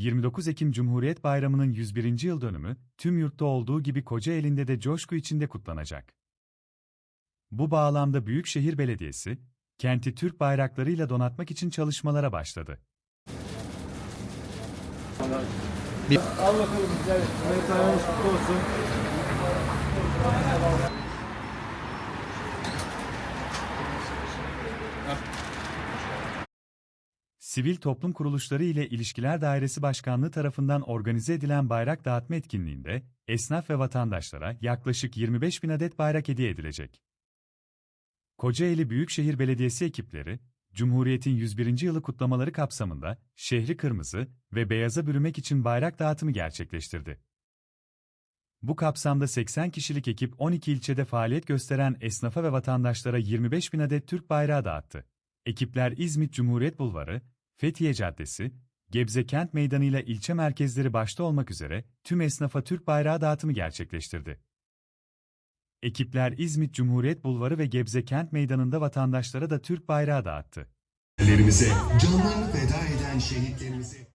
29 Ekim Cumhuriyet Bayramı'nın 101. yıl dönümü, tüm yurtta olduğu gibi Kocaeli'nde de coşku içinde kutlanacak. Bu bağlamda Büyükşehir Belediyesi, kenti Türk bayraklarıyla donatmak için çalışmalara başladı. Al bakalım. Sivil Toplum Kuruluşları ile İlişkiler Dairesi Başkanlığı tarafından organize edilen bayrak dağıtma etkinliğinde, esnaf ve vatandaşlara yaklaşık 25 bin adet bayrak hediye edilecek. Kocaeli Büyükşehir Belediyesi ekipleri, Cumhuriyet'in 101. yılı kutlamaları kapsamında şehri kırmızı ve beyaza bürümek için bayrak dağıtımı gerçekleştirdi. Bu kapsamda 80 kişilik ekip 12 ilçede faaliyet gösteren esnafa ve vatandaşlara 25 bin adet Türk bayrağı dağıttı. Ekipler İzmit Cumhuriyet Bulvarı, Fethiye Caddesi, Gebze Kent Meydanı ile ilçe merkezleri başta olmak üzere tüm esnafa Türk bayrağı dağıtımı gerçekleştirdi. Ekipler İzmit Cumhuriyet Bulvarı ve Gebze Kent Meydanı'nda vatandaşlara da Türk bayrağı dağıttı. Canlarını feda eden şehitlerimize